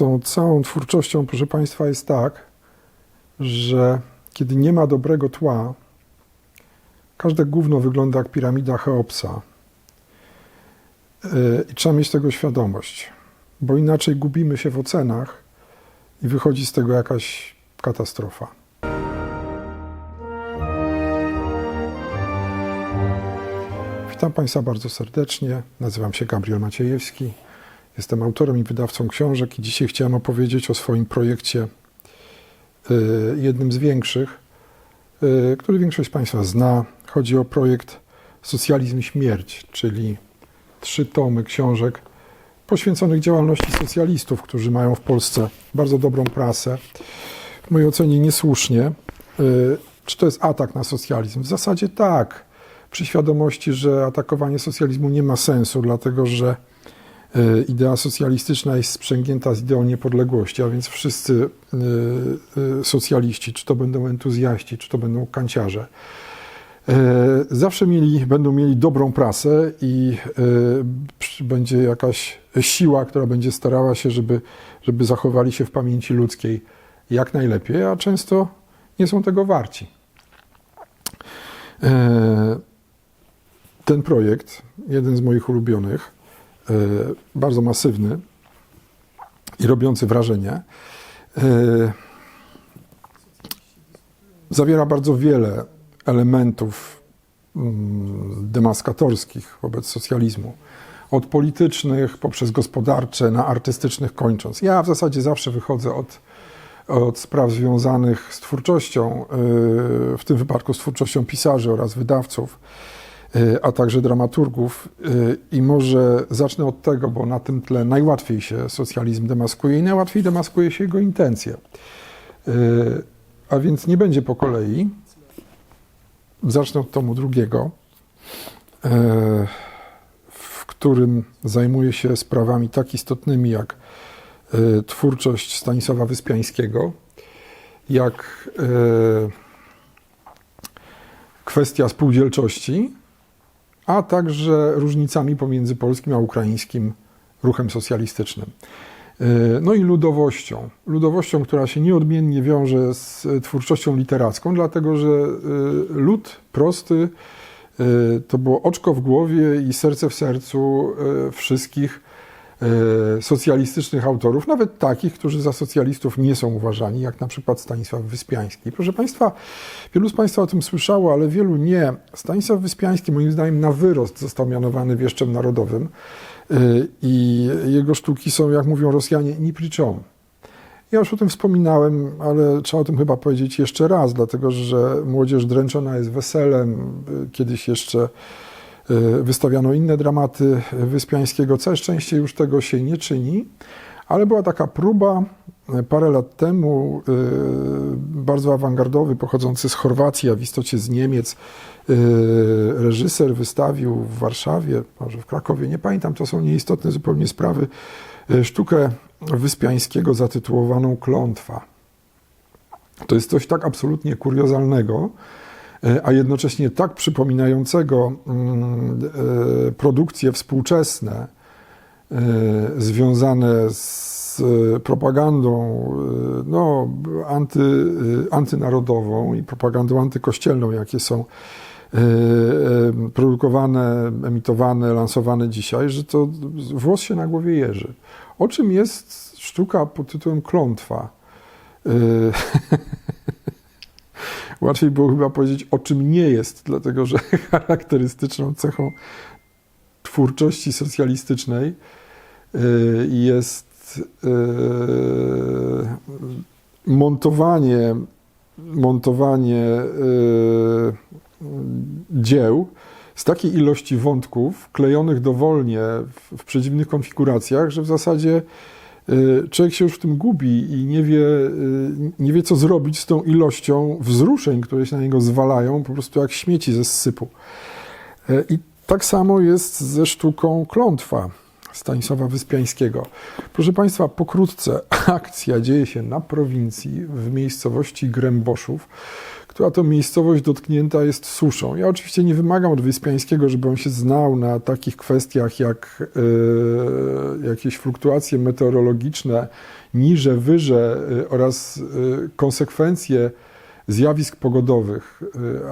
tą całą twórczością, proszę Państwa, jest tak, że kiedy nie ma dobrego tła, każde gówno wygląda jak piramida Cheopsa. Yy, I trzeba mieć tego świadomość, bo inaczej gubimy się w ocenach i wychodzi z tego jakaś katastrofa. Witam Państwa bardzo serdecznie. Nazywam się Gabriel Maciejewski. Jestem autorem i wydawcą książek i dzisiaj chciałem opowiedzieć o swoim projekcie, y, jednym z większych, y, który większość Państwa zna. Chodzi o projekt Socjalizm Śmierć, czyli trzy tomy książek poświęconych działalności socjalistów, którzy mają w Polsce bardzo dobrą prasę. W mojej ocenie niesłusznie. Y, Czy to jest atak na socjalizm? W zasadzie tak, przy świadomości, że atakowanie socjalizmu nie ma sensu, dlatego że idea socjalistyczna jest sprzęgnięta z ideą niepodległości, a więc wszyscy y, y, socjaliści, czy to będą entuzjaści, czy to będą kanciarze, zawsze mieli, będą mieli dobrą prasę i będzie jakaś siła, która będzie starała się, żeby, żeby zachowali się w pamięci ludzkiej jak najlepiej, a często nie są tego warci. E, Ten projekt, jeden z moich ulubionych, e, bardzo masywny i robiący wrażenie, e, zawiera bardzo wiele elementów mm, demaskatorskich wobec socjalizmu. Od politycznych, poprzez gospodarcze, na artystycznych kończąc. Ja w zasadzie zawsze wychodzę od, od spraw związanych z twórczością, yy, w tym wypadku z twórczością pisarzy oraz wydawców, a także dramaturgów. Yy, I może zacznę od tego, bo na tym tle najłatwiej się socjalizm demaskuje i najłatwiej demaskuje się jego intencje. Yy, A więc nie będzie po kolei. Zacznę od tomu drugiego, w którym zajmuje się sprawami tak istotnymi jak y, twórczość Stanisława Wyspiańskiego, jak y, kwestia spółdzielczości, a także różnicami pomiędzy polskim a ukraińskim ruchem socjalistycznym. Y, No i ludowością. Ludowością, która się nieodmiennie wiąże z twórczością literacką, dlatego że y, lud prosty y, to było oczko w głowie i serce w sercu wszystkich socjalistycznych autorów, nawet takich, którzy za socjalistów nie są uważani, jak na przykład Stanisław Wyspiański. Proszę Państwa, wielu z Państwa o tym słyszało, ale wielu nie. Stanisław Wyspiański, moim zdaniem, na wyrost został mianowany wieszczem narodowym y, i jego sztuki są, jak mówią Rosjanie, ni pri czym. Ja już o tym wspominałem, ale trzeba o tym chyba powiedzieć jeszcze raz, dlatego że młodzież dręczona jest weselem. Y, Kiedyś jeszcze wystawiano inne dramaty Wyspiańskiego. Całe szczęście już tego się nie czyni, ale była taka próba y, parę lat temu, y, bardzo awangardowy, pochodzący z Chorwacji, a w istocie z Niemiec, reżyser wystawił w Warszawie, może w Krakowie, nie pamiętam, to są nieistotne zupełnie sprawy, sztukę Wyspiańskiego zatytułowaną Klątwa. To jest coś tak absolutnie kuriozalnego, e, a jednocześnie tak przypominającego mm, e, produkcje współczesne e, związane z e, propagandą e, no, anty, e, antynarodową i propagandą antykościelną, jakie są e, e, produkowane, emitowane, lansowane dzisiaj, że to włos się na głowie jeży. O czym jest sztuka pod tytułem Klątwa? Łatwiej było chyba powiedzieć, o czym nie jest, dlatego że charakterystyczną cechą twórczości socjalistycznej y, jest y, montowanie, montowanie y, dzieł z takiej ilości wątków klejonych dowolnie w, w przedziwnych konfiguracjach, że w zasadzie człowiek się już w tym gubi i nie wie, y, nie wie, co zrobić z tą ilością wzruszeń, które się na niego zwalają, po prostu jak śmieci ze sypu. I tak samo jest ze sztuką klątwa. Stanisława Wyspiańskiego. Proszę Państwa, pokrótce akcja dzieje się na prowincji, w miejscowości Gręboszów, która to miejscowość dotknięta jest suszą. Ja oczywiście nie wymagam od Wyspiańskiego, żeby on się znał na takich kwestiach jak e, jakieś fluktuacje meteorologiczne, niże, wyże e, oraz e, konsekwencje zjawisk pogodowych,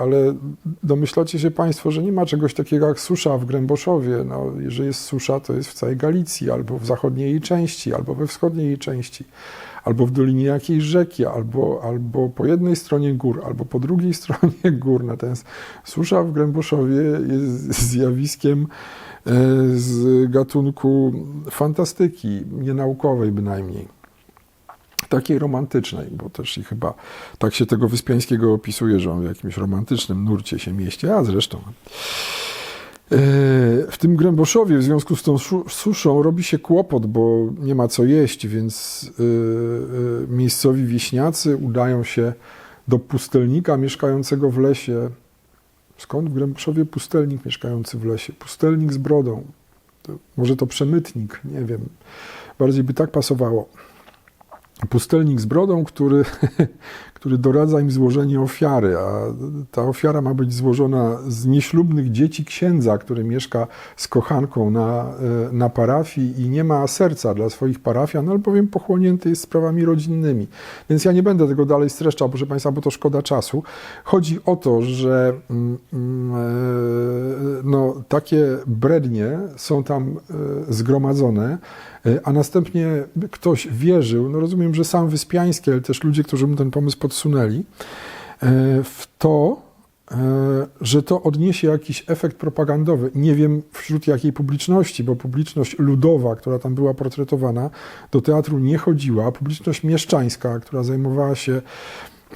ale domyślacie się Państwo, że nie ma czegoś takiego jak susza w Gręboszowie. No, jeżeli jest susza, to jest w całej Galicji, albo w zachodniej jej części, albo we wschodniej jej części, albo w dolinie jakiejś rzeki, albo, albo po jednej stronie gór, albo po drugiej stronie gór. Natomiast susza w Gręboszowie jest zjawiskiem e, z gatunku fantastyki, nienaukowej bynajmniej takiej romantycznej, bo też i chyba tak się tego Wyspiańskiego opisuje, że on w jakimś romantycznym nurcie się mieści, a zresztą. E, w tym Gręboszowie w związku z tą suszą robi się kłopot, bo nie ma co jeść, więc e, e, miejscowi wieśniacy udają się do pustelnika mieszkającego w lesie. Skąd w Gręboszowie pustelnik mieszkający w lesie? Pustelnik z brodą. Może to przemytnik, nie wiem. Bardziej by tak pasowało pustelnik z brodą, który, który doradza im złożenie ofiary, a ta ofiara ma być złożona z nieślubnych dzieci księdza, który mieszka z kochanką na, e, na parafii i nie ma serca dla swoich parafian, albowiem pochłonięty jest sprawami rodzinnymi. Więc ja nie będę tego dalej streszczał, proszę Państwa, bo to szkoda czasu. Chodzi o to, że mm, mm, e, no, takie brednie są tam e, zgromadzone, a następnie ktoś wierzył, no rozumiem, że sam Wyspiański, ale też ludzie, którzy mu ten pomysł podsunęli, e, w to, e, że to odniesie jakiś efekt propagandowy. Nie wiem wśród jakiej publiczności, bo publiczność ludowa, która tam była portretowana, do teatru nie chodziła. Publiczność mieszczańska, która zajmowała się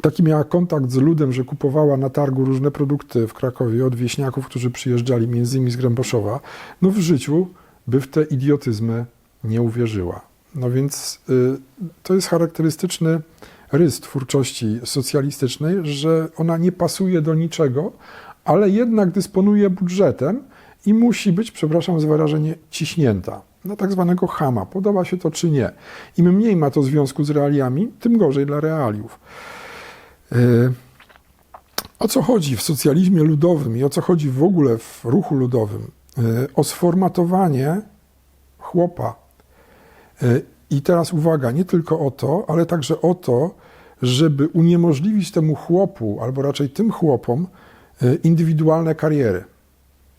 Taki miała kontakt z ludem, że kupowała na targu różne produkty w Krakowie od wieśniaków, którzy przyjeżdżali między innymi z Gręboszowa. No w życiu by w te idiotyzmy nie uwierzyła. No więc y, to jest charakterystyczny rys twórczości socjalistycznej, że ona nie pasuje do niczego, ale jednak dysponuje budżetem i musi być, przepraszam za wyrażenie, ciśnięta na tak zwanego chama. Podoba się to czy nie. Im mniej ma to związku z realiami, tym gorzej dla realiów. Y, o co chodzi w socjalizmie ludowym i o co chodzi w ogóle w ruchu ludowym? Y, o sformatowanie chłopa I teraz uwaga, nie tylko o to, ale także o to, żeby uniemożliwić temu chłopu, albo raczej tym chłopom, e, indywidualne kariery.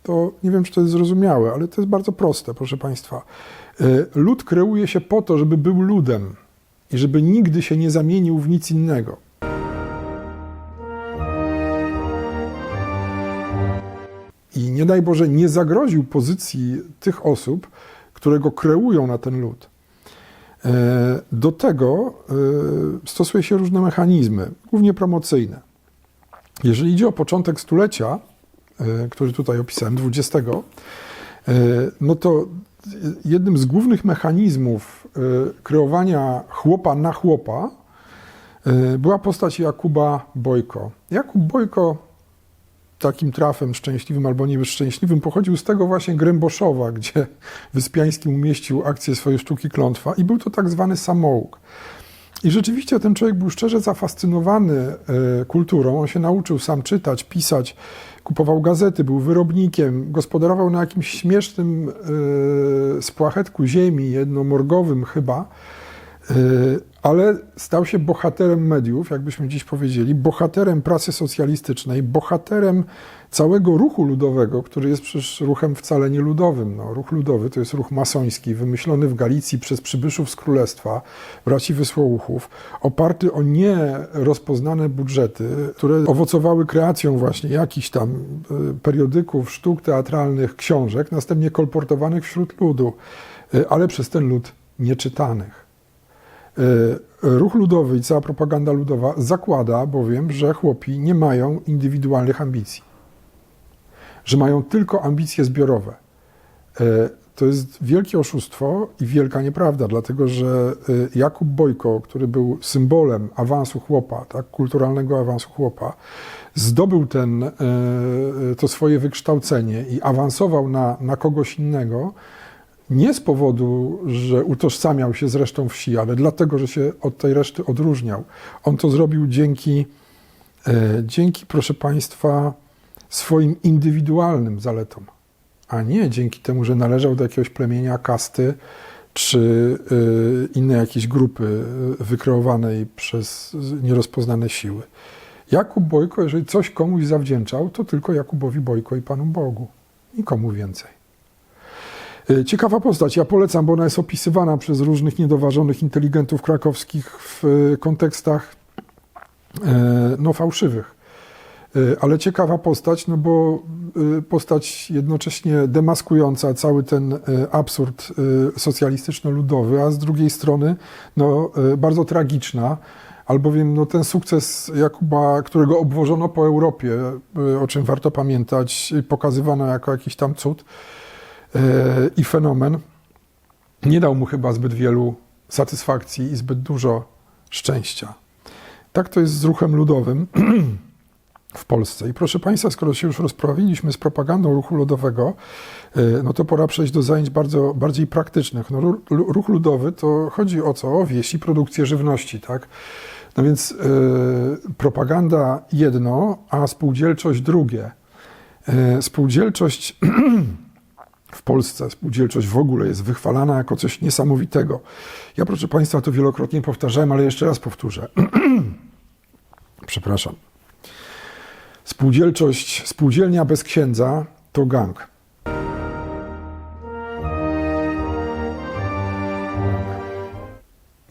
To nie wiem, czy to jest zrozumiałe, ale to jest bardzo proste, proszę Państwa. E, lud kreuje się po to, żeby był ludem i żeby nigdy się nie zamienił w nic innego. I nie daj Boże, nie zagroził pozycji tych osób, które go kreują na ten lud. E, do tego e, stosuje się różne mechanizmy, głównie promocyjne. Jeżeli idzie o początek stulecia, e, który tutaj opisałem, 20, no to jednym z głównych mechanizmów kreowania chłopa na chłopa była postać Jakuba Bojko. Jakub Bojko takim trafem szczęśliwym albo nieszczęśliwym pochodził z tego właśnie Gręboszowa, gdzie Wyspiański umieścił akcję swojej sztuki klątwa i był to tak zwany samouk. I rzeczywiście ten człowiek był szczerze zafascynowany e, kulturą. On się nauczył sam czytać, pisać, kupował gazety, był wyrobnikiem, gospodarował na jakimś śmiesznym e, spłachetku ziemi, jednomorgowym chyba ale stał się bohaterem mediów, jakbyśmy dziś powiedzieli, bohaterem pracy socjalistycznej, bohaterem całego ruchu ludowego, który jest przecież ruchem wcale nie ludowym. No, ruch ludowy to jest ruch masoński, wymyślony w Galicji przez przybyszów z królestwa, braci Wysłołuchów, oparty o nierozpoznane budżety, które owocowały kreacją właśnie jakichś tam e, periodyków, sztuk teatralnych, książek, następnie kolportowanych wśród ludu, e, ale przez ten lud nieczytanych. E, ruch ludowy i cała propaganda ludowa zakłada bowiem, że chłopi nie mają indywidualnych ambicji, że mają tylko ambicje zbiorowe. E, to jest wielkie oszustwo i wielka nieprawda, dlatego że e, Jakub Bojko, który był symbolem awansu chłopa, tak, kulturalnego awansu chłopa, zdobył ten, to swoje wykształcenie i awansował na, na kogoś innego, nie z powodu, że utożsamiał się z resztą wsi, ale dlatego, że się od tej reszty odróżniał. On to zrobił dzięki, e, dzięki proszę Państwa, swoim indywidualnym zaletom, a nie dzięki temu, że należał do jakiegoś plemienia, kasty czy y, innej jakiejś grupy y, wykreowanej przez nierozpoznane siły. Jakub Bojko, jeżeli coś komuś zawdzięczał, to tylko Jakubowi Bojko i Panu Bogu. Nikomu więcej. Y, Ciekawa postać, ja polecam, bo ona jest opisywana przez różnych niedoważonych inteligentów krakowskich w y, kontekstach e, no, fałszywych. Ale ciekawa postać, no bo postać jednocześnie demaskująca cały ten absurd socjalistyczno-ludowy, a z drugiej strony no, bardzo tragiczna, albowiem no, ten sukces Jakuba, którego obwożono po Europie, o czym warto pamiętać, pokazywano jako jakiś tam cud i fenomen, nie dał mu chyba zbyt wielu satysfakcji i zbyt dużo szczęścia. Tak to jest z ruchem ludowym w Polsce. I proszę Państwa, skoro się już rozprawiliśmy z propagandą ruchu ludowego, y, no to pora przejść do zajęć bardzo, bardziej praktycznych. No, ruch ludowy to chodzi o co? O wieś i produkcję żywności, tak? No więc y, propaganda jedno, a spółdzielczość drugie. Y, spółdzielczość w Polsce, spółdzielczość w ogóle jest wychwalana jako coś niesamowitego. Ja, proszę Państwa, to wielokrotnie powtarzałem, ale jeszcze raz powtórzę. Przepraszam. Spółdzielczość, spółdzielnia bez księdza to gang.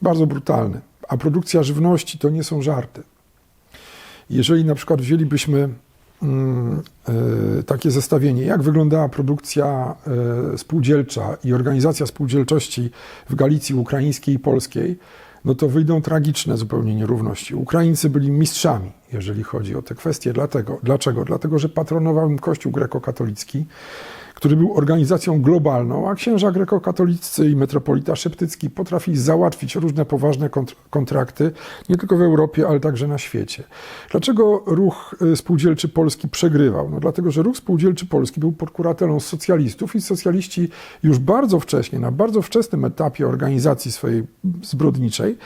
Bardzo brutalny. A produkcja żywności to nie są żarty. Jeżeli na przykład wzięlibyśmy takie zestawienie, jak wyglądała produkcja e, spółdzielcza i organizacja spółdzielczości w Galicji ukraińskiej i polskiej, no to wyjdą tragiczne zupełnie nierówności. Ukraińcy byli mistrzami, jeżeli chodzi o te kwestie. Dlatego, dlaczego? Dlatego, że patronował im Kościół grekokatolicki, który był organizacją globalną, a księża grekokatolicy i metropolita szeptycki potrafili załatwić różne poważne kont- kontrakty, nie tylko w Europie, ale także na świecie. Dlaczego ruch y, spółdzielczy polski przegrywał? No dlatego, że ruch spółdzielczy polski był pod kuratelą socjalistów i socjaliści już bardzo wcześnie, na bardzo wczesnym etapie organizacji swojej zbrodniczej,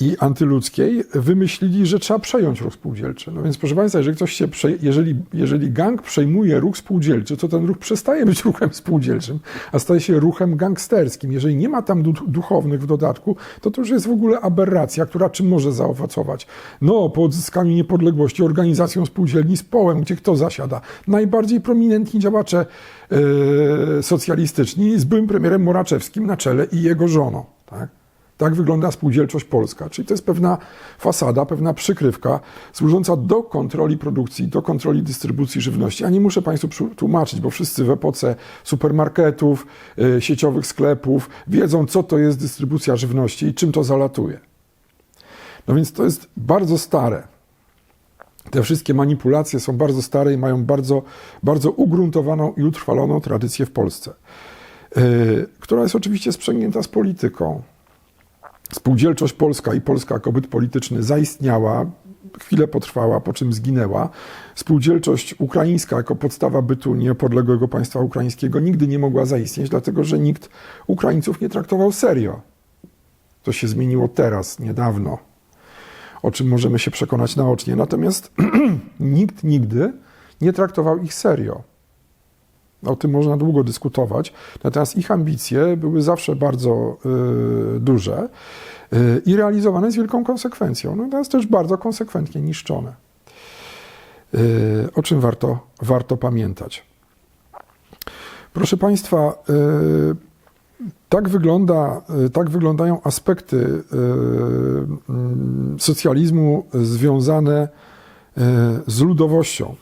i antyludzkiej wymyślili, że trzeba przejąć ruch spółdzielczy. No więc proszę Państwa, jeżeli ktoś się, prze, jeżeli, jeżeli gang przejmuje ruch spółdzielczy, to ten ruch przestaje być ruchem spółdzielczym, a staje się ruchem gangsterskim. Jeżeli nie ma tam du duchownych w dodatku, to to już jest w ogóle aberracja, która czym może zaowocować? No, po odzyskaniu niepodległości organizacją spółdzielni z połem, gdzie kto zasiada? Najbardziej prominentni działacze yy, socjalistyczni z byłym premierem Moraczewskim na czele i jego żoną. Tak? Tak wygląda spółdzielczość polska. Czyli to jest pewna fasada, pewna przykrywka służąca do kontroli produkcji, do kontroli dystrybucji żywności. A nie muszę Państwu tłumaczyć, bo wszyscy w epoce supermarketów, y, sieciowych sklepów wiedzą, co to jest dystrybucja żywności i czym to zalatuje. No więc to jest bardzo stare. Te wszystkie manipulacje są bardzo stare i mają bardzo, bardzo ugruntowaną i utrwaloną tradycję w Polsce, y, która jest oczywiście sprzęgnięta z polityką. Spółdzielczość polska i Polska jako byt polityczny zaistniała, chwilę potrwała, po czym zginęła. Spółdzielczość ukraińska jako podstawa bytu niepodległego państwa ukraińskiego nigdy nie mogła zaistnieć, dlatego że nikt Ukraińców nie traktował serio. To się zmieniło teraz, niedawno, o czym możemy się przekonać naocznie. Natomiast nikt nigdy nie traktował ich serio. O tym można długo dyskutować. Natomiast ich ambicje były zawsze bardzo y, duże y, i realizowane z wielką konsekwencją. Natomiast też bardzo konsekwentnie niszczone. Y, o czym warto, warto pamiętać. Proszę Państwa, y, tak, wygląda, y, tak wyglądają aspekty y, socjalizmu związane z ludowością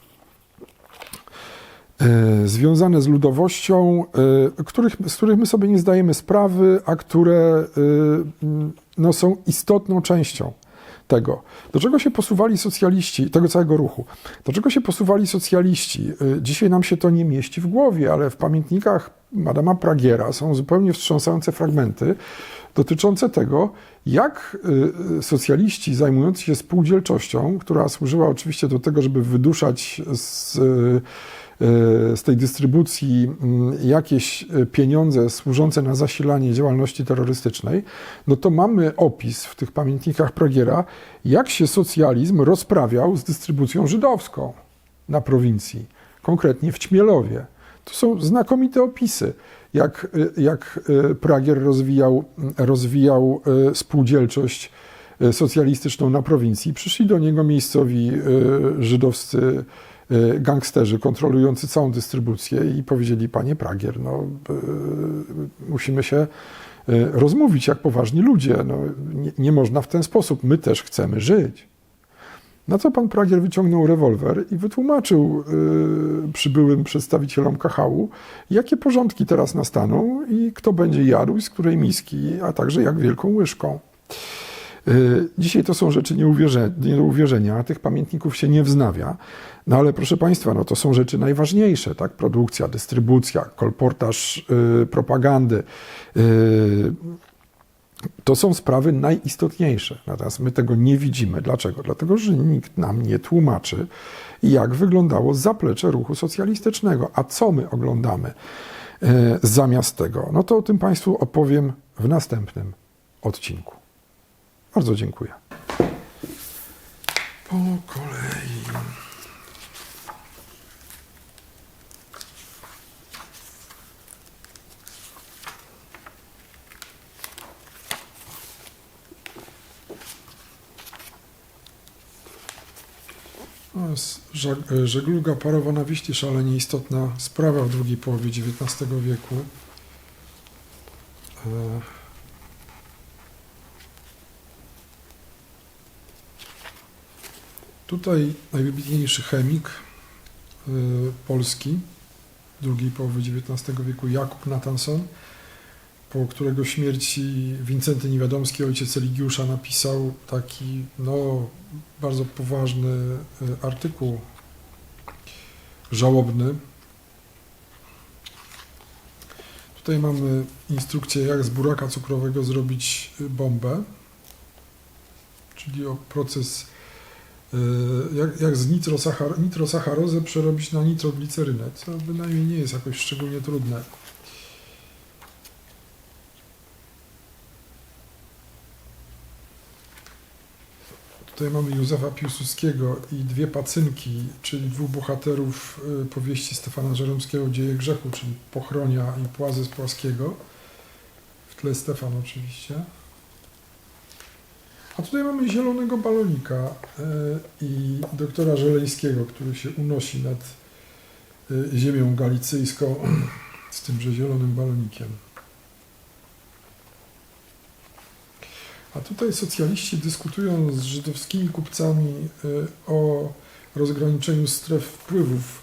związane z ludowością, e, których, z których my sobie nie zdajemy sprawy, a które e, no, są istotną częścią tego. Do czego się posuwali socjaliści, tego całego ruchu? Do czego się posuwali socjaliści? E, Dzisiaj nam się to nie mieści w głowie, ale w pamiętnikach Madama Pragiera są zupełnie wstrząsające fragmenty dotyczące tego, jak socjaliści zajmujący się spółdzielczością, która służyła oczywiście do tego, żeby wyduszać z z tej dystrybucji mm, jakieś e, pieniądze służące na zasilanie działalności terrorystycznej, no to mamy opis w tych pamiętnikach Pragiera, jak się socjalizm rozprawiał z dystrybucją żydowską na prowincji, konkretnie w Ćmielowie. To są znakomite opisy, jak, jak Pragier rozwijał, rozwijał spółdzielczość socjalistyczną na prowincji. Przyszli do niego miejscowi żydowscy gangsterzy kontrolujący całą dystrybucję i powiedzieli, panie Pragier, no, e, musimy się e, rozmówić jak poważni ludzie. No, nie, nie można w ten sposób, my też chcemy żyć. Na co pan Pragier wyciągnął rewolwer i wytłumaczył y, przybyłym przedstawicielom KHU, jakie porządki teraz nastaną i kto będzie jadł z której miski, a także jak wielką łyżką. Y, Dzisiaj to są rzeczy nie do uwierzenia, tych pamiętników się nie wznawia. No ale proszę Państwa, no to są rzeczy najważniejsze, tak? Produkcja, dystrybucja, kolportaż y, propagandy. Y, to są sprawy najistotniejsze. Natomiast my tego nie widzimy. Dlaczego? Dlatego, że nikt nam nie tłumaczy, jak wyglądało zaplecze ruchu socjalistycznego. A co my oglądamy zamiast tego? No to o tym Państwu opowiem w następnym odcinku. Bardzo dziękuję. Po kolei. E, Żegluga parowa na Wiśli szalenie istotna sprawa w drugiej połowie XIX wieku. Tutaj najwybitniejszy chemik e, polski drugiej połowy XIX wieku Jakub Natanson, po którego śmierci Wincenty Niewiadomski, ojciec Eligiusza, napisał taki no, bardzo poważny e, artykuł, żałobny. Tutaj mamy instrukcję, jak z buraka cukrowego zrobić y, bombę, czyli o proces, y, jak, jak z nitrosachar, nitrosacharozę przerobić na nitroglicerynę, co bynajmniej nie jest jakoś szczególnie trudne. Tutaj mamy Józefa Piłsudskiego i dwie pacynki, czyli dwóch bohaterów y, powieści Stefana Żeromskiego Dzieje Grzechu, czyli Pochronia i Płazy z Płaskiego. W tle Stefan oczywiście. A tutaj mamy zielonego balonika y, i doktora Żeleńskiego, który się unosi nad y, ziemią galicyjską z tymże zielonym balonikiem. A tutaj socjaliści dyskutują z żydowskimi kupcami y, o rozgraniczeniu stref wpływów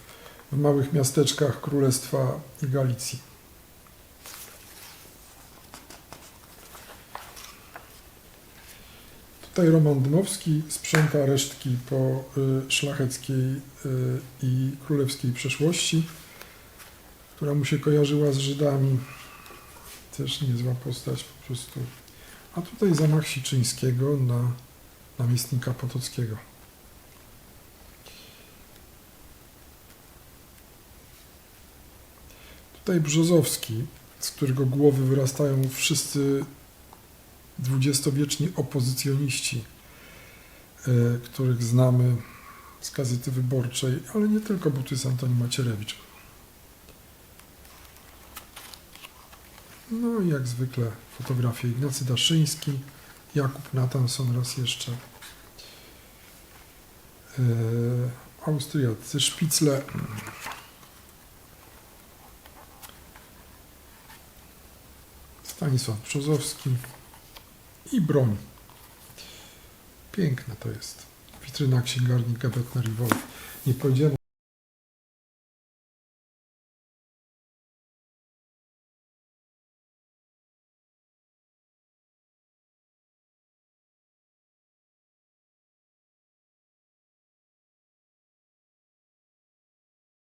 w małych miasteczkach Królestwa i Galicji. Tutaj Roman Dmowski sprząta resztki po y, szlacheckiej y, i królewskiej przeszłości, która mu się kojarzyła z Żydami. Też niezła postać po prostu. A tutaj zamach Siczyńskiego na namiestnika Potockiego. Tutaj Brzozowski, z którego głowy wyrastają wszyscy dwudziestowieczni opozycjoniści, e, których znamy z Gazety Wyborczej, ale nie tylko, bo tu jest Antoni Macierewicz. No i jak zwykle fotografie Ignacy Daszyński, Jakub Natanson raz jeszcze. Yy, Austriacy Szpicle. Stanisław Brzozowski i broń. Piękne to jest. Witryna księgarni Gebetner i Wolf. Nie powiedziałem